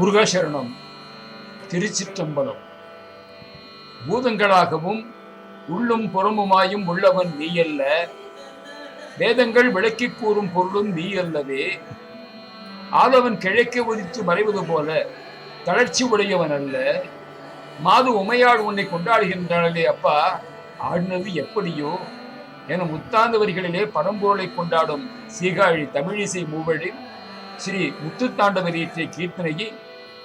முருகசரணம் திருச்சிற்றம்பலம். பூதங்களாகவும் உள்ளும் புறமுமாயும் உள்ளவன் நீ அல்ல வேதங்கள் விளக்கிக் கூறும் பொருளும் நீ அல்லவே ஆதவன் கிழக்கே உதித்து மறைவது போல தளர்ச்சி உடையவன் அல்ல. மாது உமையாள் உன்னை கொண்டாடுகின்றாளே அப்பா ஆடினது எப்படியோ? என முத்தாந்தவர்களிலே பரம்பொருளை கொண்டாடும் சீகாழி தமிழிசை மூவழில் ஸ்ரீ முத்துத்தாண்டவரீற்றிய கீர்த்தனையை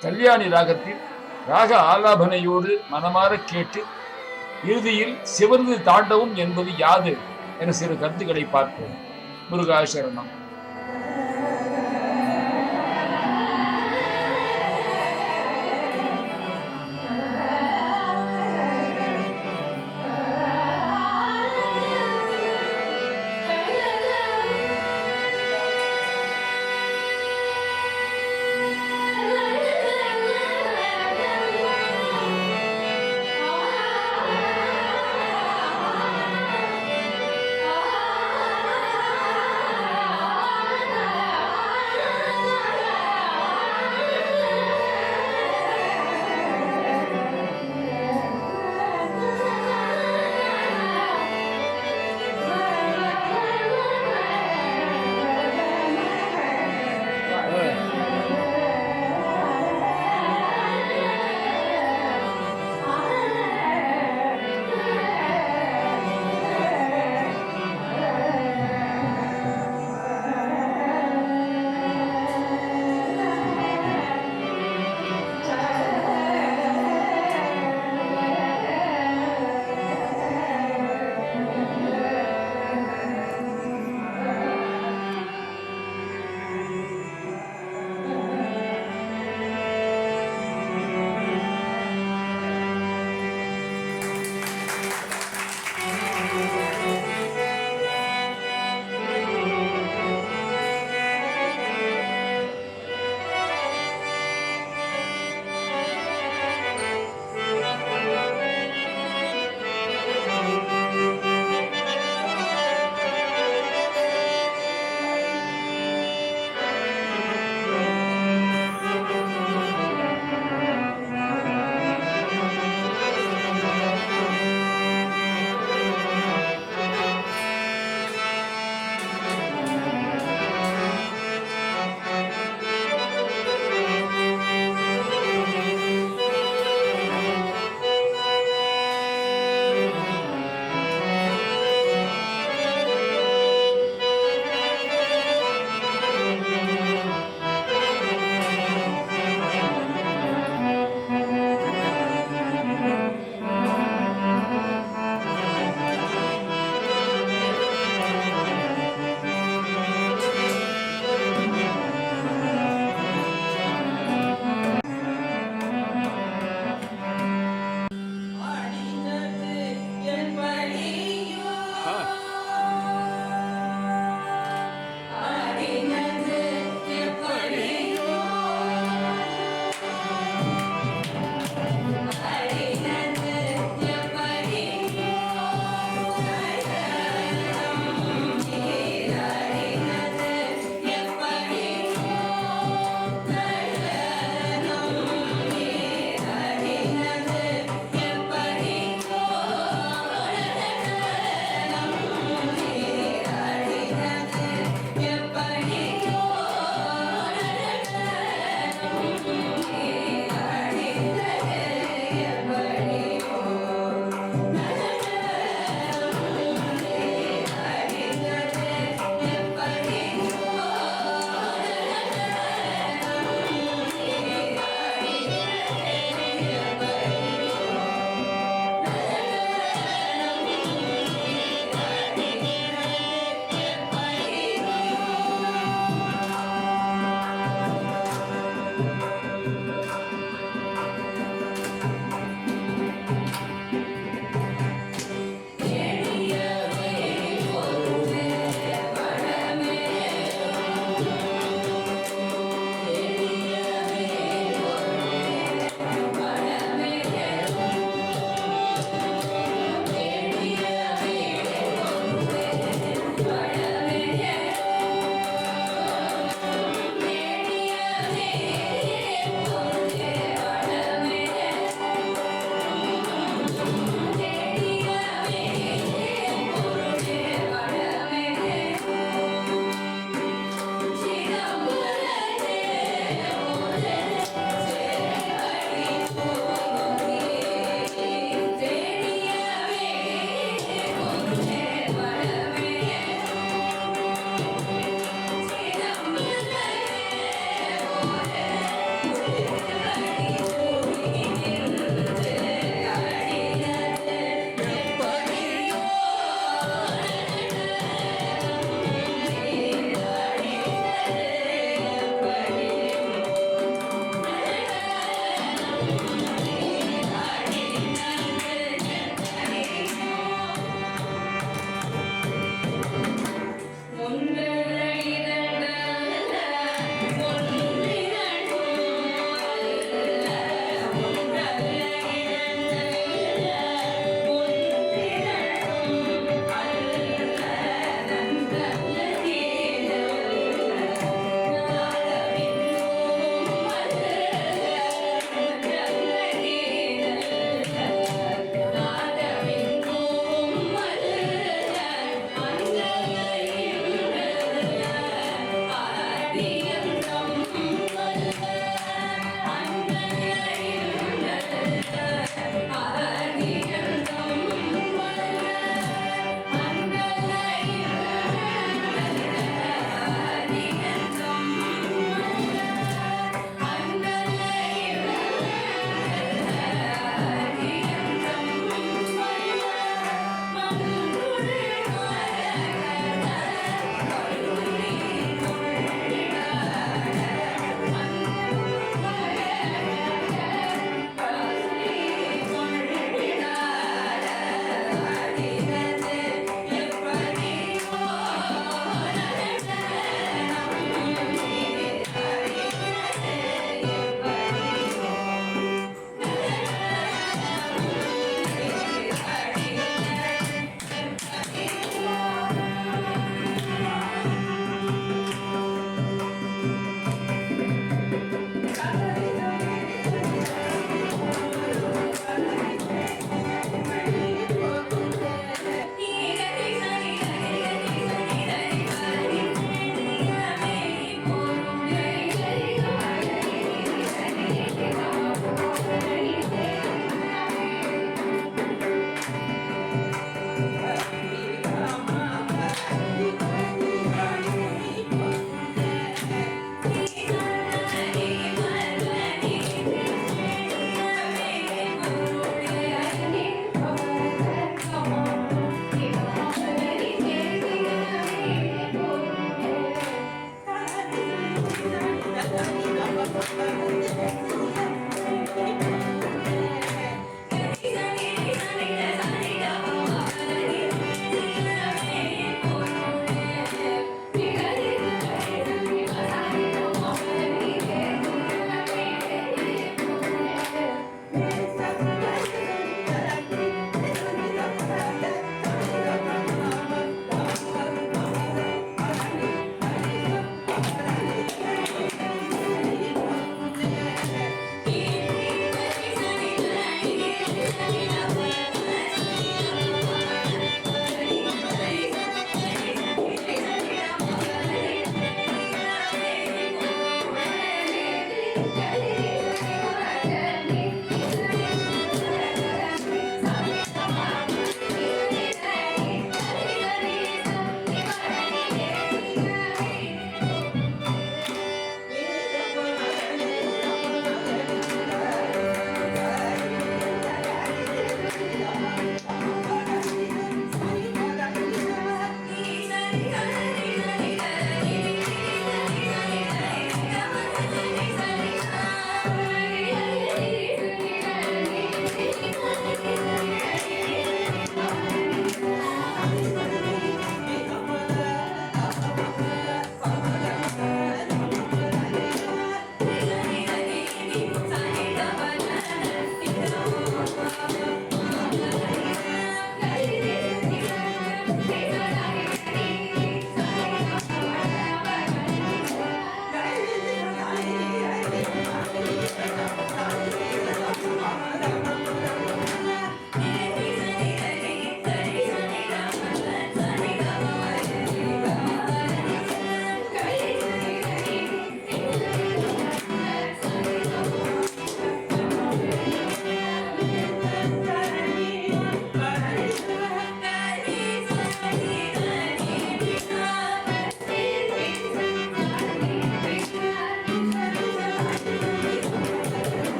கல்யாணி ராகத்தில் ராக ஆலாபனையோடு மனமாற கேட்டு இறுதியில் சிவந்து தாண்டவும் என்பது யாது என சிறு கருத்துக்களை பார்ப்போம். முருகாசரணம்.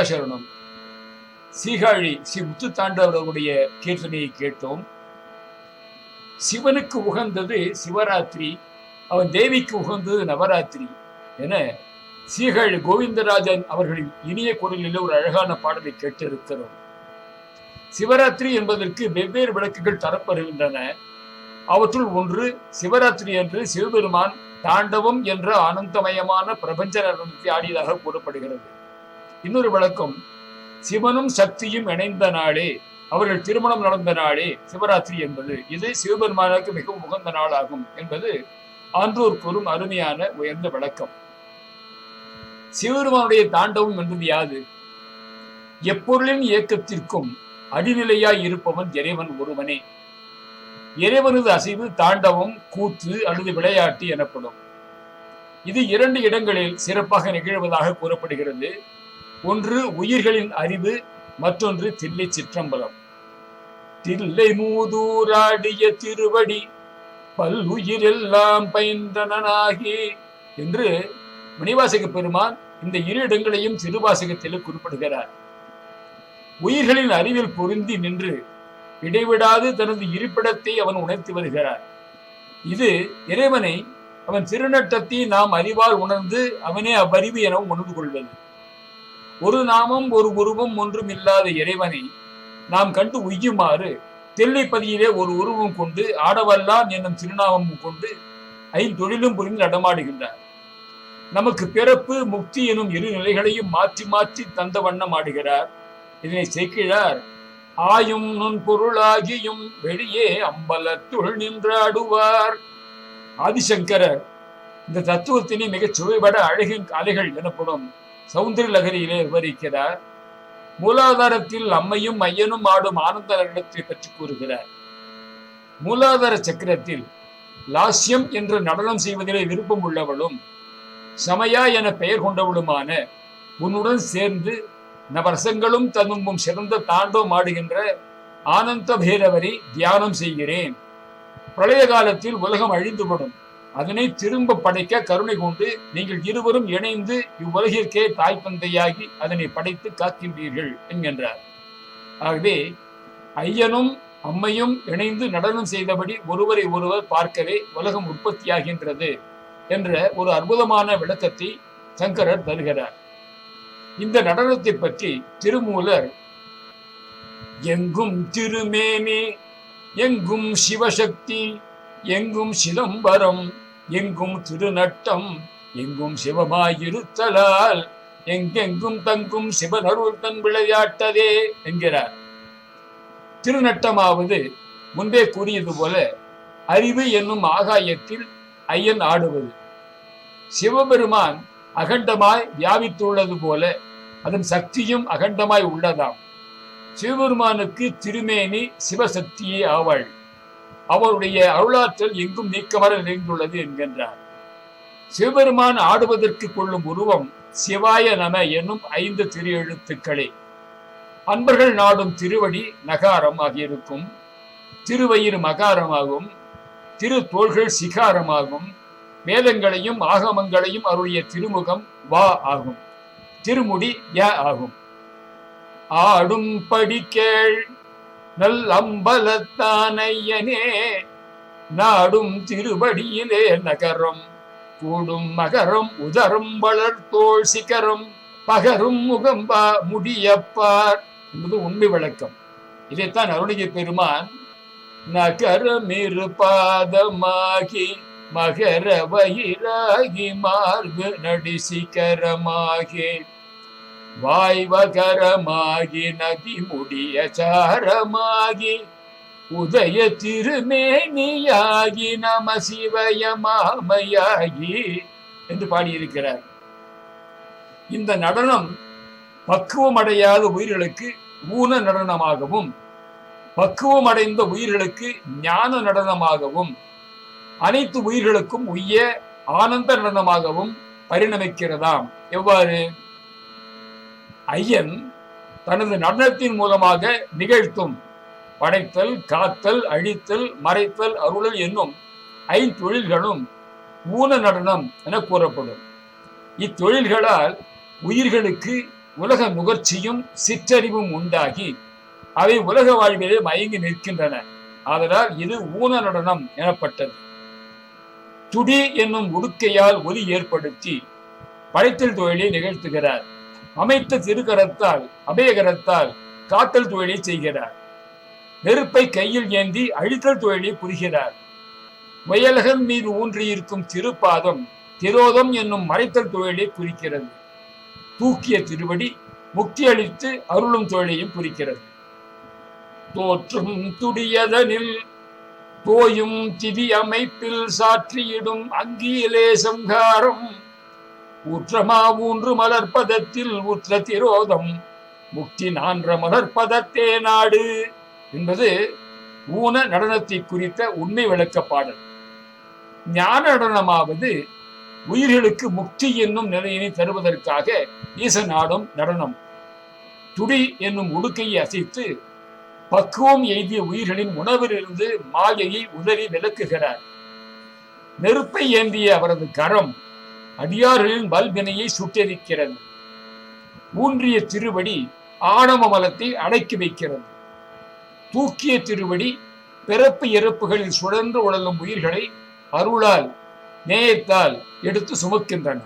முருகாசரணம் சீகாழி ஸ்ரீ முத்து தாண்டவர்களுடைய கீர்த்தனையை கேட்டோம். சிவனுக்கு உகந்தது சிவராத்திரி அவன் தேவிக்கு உகந்தது நவராத்திரி என சீகாழி கோவிந்தராஜன் அவர்களின் இனிய குரலில் ஒரு அழகான பாடலை கேட்டிருக்கிறோம். சிவராத்திரி என்பதற்கு வெவ்வேறு விளக்குகள் தரப்படுகின்றன. அவற்றுள் ஒன்று சிவராத்திரி என்று சிவபெருமான் தாண்டவம் என்ற ஆனந்தமயமான பிரபஞ்ச நடனத்தை ஆடியதாக கூறப்படுகிறது. இன்னொரு விளக்கம். சிவனும் சக்தியும் இணைந்த நாளே. அவர்கள் திருமணம் நடந்த நாளே. சிவராத்திரி என்பது. இது சிவபெருமானுக்கு மிகவும் உகந்த நாளாகும் என்பது ஆன்றோர் கூறும் அருமையான உயர்ந்த விளக்கம். சிவபெருமானுடைய தாண்டவம் என்பது யாது? எப்பொருளின் இயக்கத்திற்கும் அடிநிலையாய் இருப்பவன் இறைவன் ஒருவனே. இறைவனது அசைவு தாண்டவம் கூத்து அல்லது விளையாட்டு எனப்படும். இது இரண்டு இடங்களில் சிறப்பாக நிகழ்வதாக கூறப்படுகிறது. ஒன்று உயிர்களின் அறிவு மற்றொன்று தில்லை சிற்றம்பலம். தில்லை மூதூராடிய திருவடி பல்லுயிரெல்லாம் பயின்றனாகி என்று மணிவாசக பெருமான் இந்த இரு இடங்களையும் திருவாசகத்தில் குறிப்பிடுகிறார். உயிர்களின் அறிவில் பொருந்தி நின்று இடைவிடாது தனது இருப்பிடத்தை அவன் உணர்த்தி வருகிறார். இது இறைவனை அவன் திருநட்டத்தை நாம் அறிவால் உணர்ந்து அவனே அவ்வறிவு என உணர்ந்து கொள்வது. ஒரு நாமம் ஒரு உருவம் ஒன்றும் இல்லாத இறைவனை நாம் கண்டு உய்யுமாறு தெல்லைப்பதியிலே ஒரு உருவம் கொண்டு ஆடவல்லான் என்னும் திருநாமமும் கொண்டு ஐந்தொழிலும் புரிந்து நடமாடுகின்றார். நமக்கு பிறப்பு முக்தி எனும் இரு நிலைகளையும் மாற்றி மாற்றி தந்த வண்ணம் ஆடுகிறார். இதனை செய்கிறார் ஆயும் நுண் பொருளாகியும் வெளியே அம்பலத்துள் நின்றாடுவார் ஆதிசங்கரர் இந்த தத்துவத்தினை மிகச் சுவைபட அழகின் அலைகள் எனப்படும் சௌந்தரி லகரியிலே விவரிக்கிறார். மூலாதாரத்தில் அம்மையும் ஐயனும் ஆடும் ஆனந்த நடனத்தை பற்றி கூறுகிறார். மூலாதார சக்கரத்தில் லாஸ்யம் என்று நடனம் செய்வதிலே விருப்பம் உள்ளவளும் சமயா என பெயர் கொண்டவளுமான உன்னுடன் சேர்ந்து நவரசங்களும் ததும்பும் சிறந்த தாண்டவம் ஆடுகின்ற ஆனந்த பைரவரை தியானம் செய்கிறேன். பிரளய காலத்தில் உலகம் அழிந்துவிடும் அதனை திரும்ப படைக்க கருணை கொண்டு நீங்கள் இருவரும் இணைந்து இவ்வுலகிற்கே தாய் அதனை படைத்து காக்கின்றீர்கள் என்கின்றார். ஆகவே ஐயனும் அம்மையும் இணைந்து நடனம் செய்தபடி ஒருவரை ஒருவர் பார்க்கவே உலகம் உற்பத்தியாகின்றது என்ற ஒரு அற்புதமான விளக்கத்தை சங்கரர் தருகிறார். இந்த நடனத்தை பற்றி திருமூலர் எங்கும் திருமேனி எங்கும் சிவசக்தி எங்கும் சிதம்பரம் எங்கும் திருநட்டம் எங்கும் சிவமாயிருத்தலால் எங்கெங்கும் தங்கும் சிவனருள் தன் விளையாட்டதே என்கிறார். திருநட்டமாவது முன்பே கூறியது போல அறிவு என்னும் ஆகாயத்தில் ஐயன் ஆடுவது. சிவபெருமான் அகண்டமாய் வியாபித்துள்ளது போல அதன் சக்தியும் அகண்டமாய் உள்ளதாம். சிவபெருமானுக்கு திருமேனி சிவசக்தியே ஆவாள். அவருடைய அருளாற்றல் எங்கும் நீக்கமர நிறைந்துள்ளது என்கின்றார். சிவபெருமான் ஆடுவதற்கு கொள்ளும் உருவம் சிவாய நம என்னும் ஐந்து திரு எழுத்துக்களே அன்பர்கள் நாடும் திருவடி நகாரம் ஆகியிருக்கும். திருவயிறு மகாரமாகும். திரு தோள்கள் சிகாரமாகும். வேதங்களையும் ஆகமங்களையும் அவருடைய திருமுகம் வா ஆகும். திருமுடி ய ஆகும். ஆடும் படிக்கேள் நல் அம்பலத்தானையனே நாடும் திருவடியிலே நகரம் கூடும் மகரம் உதரம் வளர்த்தோள் சிகரம் பகரும் முகம்பா முடியப்பார். என்பது உண்மை விளக்கம். இதைத்தான் அருணிகை பெருமான் நகரமிரு பாதமாகி மகர வயிறாகி மார்பு நடி நடிசிகரமாகி வாய்வகரமாகி நதி முடிய சாரமாகி உதய திருமேனியாகி நம சிவய மாமையாகி என்று பாடியிருக்கிறார். இந்த நடனம் பக்குவம் அடையாத உயிர்களுக்கு ஊன நடனமாகவும் பக்குவம் அடைந்த உயிர்களுக்கு ஞான நடனமாகவும் அனைத்து உயிர்களுக்கும் உய்ய ஆனந்த நடனமாகவும் பரிணமிக்கிறதாம். எவ்வாறு? ஐயன் தனது நடனத்தின் மூலமாக நிகழ்த்தும். படைத்தல் காத்தல் அழித்தல் மறைத்தல் அருளல் என்னும் ஐந்தொழில்களும் ஊன நடனம் என கூறப்படும். இத்தொழில்களால் உயிர்களுக்கு உலக முகர்ச்சியும் சிற்றறிவும் உண்டாகி அவை உலக வாழ்விலே மயங்கி நிற்கின்றன. ஆதலால் இது ஊன நடனம் எனப்பட்டது. துடி என்னும் உடுக்கையால் ஒலி ஏற்படுத்தி படைத்தல் தொழிலை நிகழ்த்துகிறார். அமைத்த திருக்கரத்தால் அபயகரத்தால் காத்தல் தொழிலை செய்கிறார். நெருப்பை கையில் ஏந்தி அழித்தல் தொழிலை புரிகிறார். வயலகன் மீது ஊன்றியிருக்கும் திருப்பாதம் திரோதம் என்னும் மறைத்தல் தொழிலை குறிக்கிறது. தூக்கிய திருவடி முக்தி அளித்து அருளும் தொழிலையும் குறிக்கிறது. தோற்றும் துடியதனில் தோயும் திதி அமைப்பில் சாற்றியிடும் அங்கியிலே சங்காரம் ஊற்றமா ஊன்று மலர்பதத்தில் ஊற்ற திரோதம். முக்தி நான்ற மலர்பதத்தே நாடு என்பது ஊன நடனத்தை குறித்த உண்மை விளக்க பாடல். ஞான நடனமாவது உயிர்களுக்கு முக்தி என்னும் நிலையினை தருவதற்காக ஈசன் ஆடும் நடனம். துடி என்னும் உடுக்கையை அசைத்து பக்குவம் எய்திய உயிர்களின் உணவிலிருந்து மாயையை உதறி விளக்குகிறார். நெருப்பை ஏந்திய அவரது கரம் அடியார்களின் வல்வினையை சுட்டெரிக்கிறது. ஊன்றிய திருவடி ஆணவ மலத்தை அடக்கி வைக்கிறது. தூக்கிய திருவடி பிறப்பு இறப்புகளில் சுழன்று உழலும் உயிர்களை அருளால் நேயத்தால் எடுத்து சுமக்கின்றன.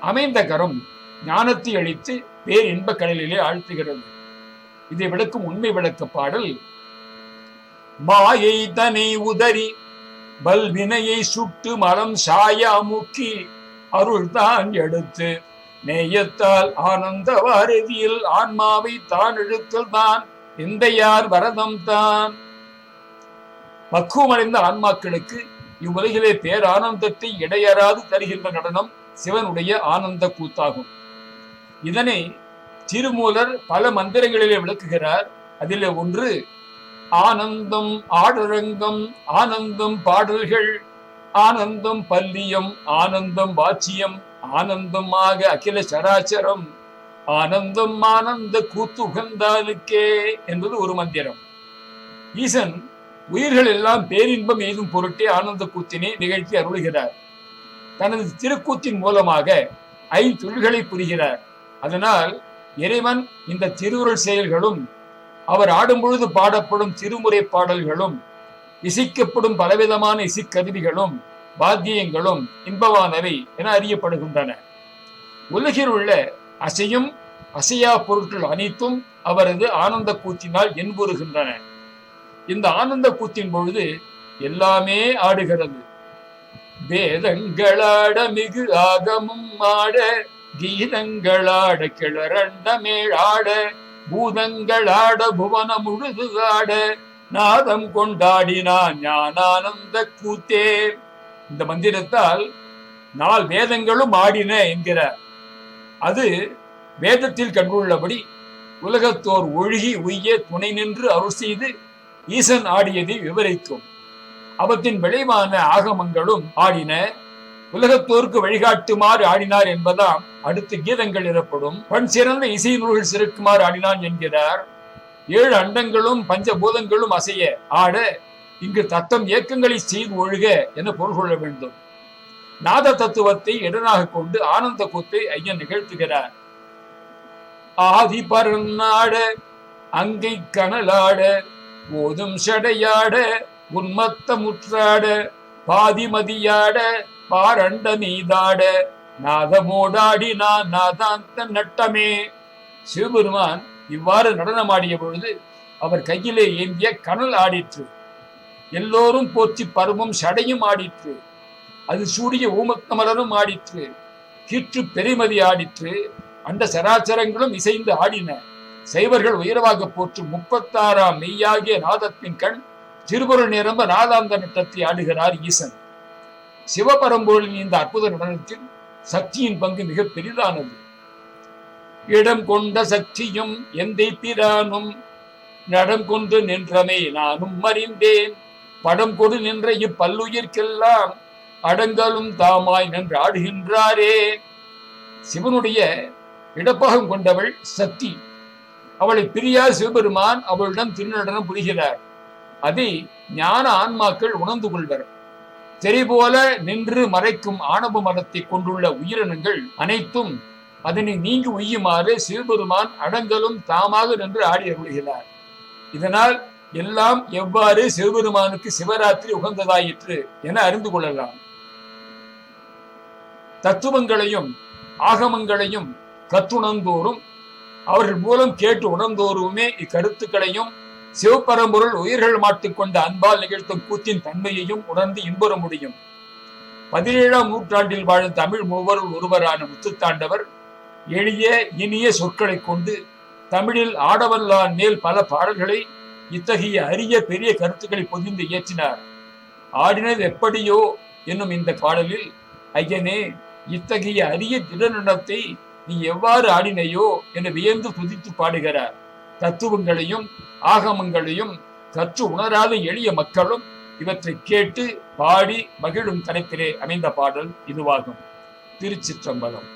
அமைந்த கரம் ஞானத்தை அளித்து பேர் இன்பக் கடலிலே ஆழ்த்துகிறது. இதை விளக்கும் உண்மை விளக்க பாடல் மாயை தனை உதறி பல்வினையை சுட்டு மலம் சாயா முக்கி அருள் தான் எடுத்து. நேயத்தால் ஆனந்த வாரதியில் ஆன்மாவை தான் இழுத்தல் தான். இந்த யார் வரதம் தான். பக்குவமடைந்த ஆன்மாக்களுக்கு இவ்வுலகிலே பேரானந்தத்தை இடையறாது தருகின்ற நடனம் சிவனுடைய ஆனந்த கூத்தாகும். இதனை திருமூலர் பல மந்திரங்களிலே விளக்குகிறார். அதிலே ஒன்று ஆனந்தம் ஆடரங்கம் ஆனந்தம் பாடல்கள் ஆனந்தம் பல்லியம் ஆனந்தம் வாச்சியம் ஆனந்தமாக அகில சராச்சரம் ஆனந்தம் ஆனந்த கூத்துகந்தாலுக்கே என்பது ஒரு மந்திரம். ஈசன் உயிர்கள் எல்லாம் பேரின்பம் எய்தும் பொருட்டே ஆனந்த கூத்தினை நிகழ்த்தி அருளுகிறார். தனது திருக்கூத்தின் மூலமாக ஐந்தொழில்களை புரிகிறார். அதனால் இறைவன் இந்த திருவுருள் செயல்களும் அவர் ஆடும் பொழுது பாடப்படும் திருமுறை பாடல்களும் இசைக்கப்படும் பலவிதமான இசைக்கருவிகளும் வாத்தியங்களும் இன்பமானவை என அறியப்படுகின்றன. உலகில் உள்ள அசையும் அசையா பொருட்கள் அனைத்தும் அவரது ஆனந்த கூத்தினால் என்புறுகின்றன இந்த ஆனந்த கூத்தின் பொழுது எல்லாமே ஆடுகிறது. வேதங்களாட மிகு ஆகமும் ஆட கீதங்களாட கிளரண்டமேழாட பூதங்களாட புவன முழுது ஆட நாதம் கொண்டாடினான் ஞானானந்த கூத்தே. இந்த மந்திரத்தால் நாள் வேதங்களும் ஆடின என்கிற அது வேதத்தில் கண்டுள்ளபடி உலகத்தோர் ஒழுகி உய்ய துணை நின்று அருள் செய்து ஈசன் ஆடியதை விவரிக்கும். அவற்றின் விளைவான ஆகமங்களும் ஆடின உலகத்தோருக்கு வழிகாட்டுமாறு ஆடினார் என்பதாம் அடுத்து கீதங்கள் எனப்படும் பண் சிறந்த இசை நூல்கள் சிறக்குமாறு ஆடினான் என்கிறார். ஏழு அண்டங்களும் பஞ்சபூதங்களும் அசைய. ஆட இங்கு தத்தம் இயக்கங்களை செய்து ஒழுக என பொருள் கொள்ள வேண்டும். நாத தத்துவத்தை இடனாக கொண்டு ஆனந்த கூத்தை ஐயன் நிகழ்த்துகிறார். ஆதி பரநாட அங்கை கனலாட போதும் சடையாட உன்மத்த முற்றாட பாதிமதியாட பாரண்ட நீதாட நாதமோடாடி நான் நாதாந்த நட்டமே. சிவபெருமான் இவ்வாறு நடனமாடிய பொழுது அவர் கையிலே ஏந்திய கனல் ஆடிற்று. எல்லோரும் போற்றி பருவம் சடையும் ஆடிற்று. அது சூடிய ஊமக்கமலரும் ஆடிற்று. கீற்று பெருமதி ஆடிற்று. அந்த சராச்சரங்களும் இசைந்து ஆடின. சைவர்கள் உயர்வாக போற்றும் முப்பத்தாறாம் மெய்யாகிய நாதத்தின் கண் திருபொருள் நிரம்ப நாதாந்த நட்டத்தை ஆடுகிறார் ஈசன். சிவபரம்பொருளின் இந்த அற்புத நடனத்தில் சக்தியின் பங்கு மிக பெரிதானது. இடம் கொண்ட சக்தியும் எந்தை பிரானும் நடம் கொண்டு நின்றமை நானும் அறிந்தேன். படம் கொடு நின்ற இப்பல்லுயிர்க்கெல்லாம் அடங்கலும் தாமாய் நின்று ஆடுகின்றாரே சிவனுடைய இடப்பகம் கொண்டவள் சக்தி. அவளை பிரியா சிவபெருமான் அவளிடம் திருநடனம் புரிகிறார். அதை ஞான ஆன்மாக்கள் உணர்ந்து கொள்வர். தெரிபோல நின்று மறைக்கும் ஆணவ மரத்தை கொண்டுள்ள உயிரினங்கள் அனைத்தும் அதனை நீங்கி உய்யுமாறு சிவபெருமான் அடங்கலும் தாமாக நின்று ஆடி அருள்கிறார். இதனால் எல்லாம் எவ்வாறு சிவபெருமானுக்கு சிவராத்திரி உகந்ததாயிற்று என அறிந்து கொள்ளலாம். தத்துவங்களையும் ஆகமங்களையும் கத்துணர்ந்தோறும் அவர்கள் மூலம் கேட்டு உணர்ந்தோருமே இக்கருத்துக்களையும் சிவபரம்பொருள் உயிர்கள் மாட்டிக்கொண்ட அன்பால் நிகழ்த்தும் கூத்தின் தன்மையையும் உணர்ந்து இன்புற முடியும். பதினேழாம் நூற்றாண்டில் வாழும் தமிழ் மூவருள் ஒருவரான முத்துத்தாண்டவர் எளிய இனிய சொற்களைக் கொண்டு தமிழில் ஆடவல்லான் மேல் பல பாடல்களை இத்தகைய அரிய பெரிய கருத்துக்களை பொதிந்து இயற்றினார். ஆடினது எப்படியோ என்னும் இந்த பாடலில் ஐயனே இத்தகைய அரிய திடநடத்தை நீ எவ்வாறு ஆடினையோ என வியந்து துதித்து பாடுகிறார். தத்துவங்களையும் ஆகமங்களையும் கற்று உணராத எளிய மக்களும் இவற்றை கேட்டு பாடி மகிழும் தனத்திலே அமைந்த பாடல் இதுவாகும். திருச்சிற்றம்பலம்.